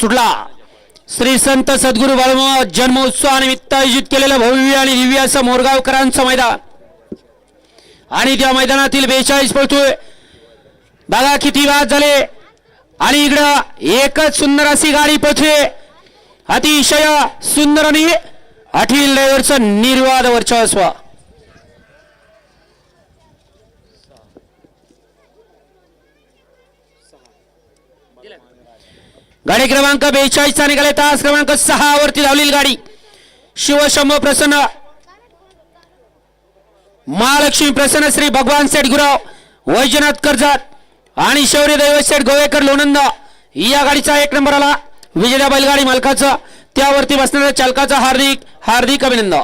सुटला. श्री संत सद्गुरू बाळम जन्मोत्सवानिमित्त आयोजित केलेलं भव्य आणि दिव्य असं मोरगावकरांचं मैदान. आणि त्या मैदानातील बेचाळीस पळतोय. बघा किती वाद झाले. आणि इकडं एकच सुंदर अशी गाडी पळतोय. अतिशय सुंदर आणि अठील ड्रायव्हरचं निर्वाद वर्चस्व. गाडी क्रमांक बेचाळीस चा निघाले तास क्रमांक सहा वरती धावलेली गाडी. शिवशंभ प्रसन्न. महालक्ष्मी प्रसन्न श्री भगवान सेठ गुराव वैजनाथ कर्जत आणि शौर्य दैव सेठ गोवेकर लोणंद. या गाडीचा एक नंबर आला. विजया बैलगाडी मालकाचं. त्यावरती बसणाऱ्या चालकाचा हार्दिक हार्दिक अभिनंदन.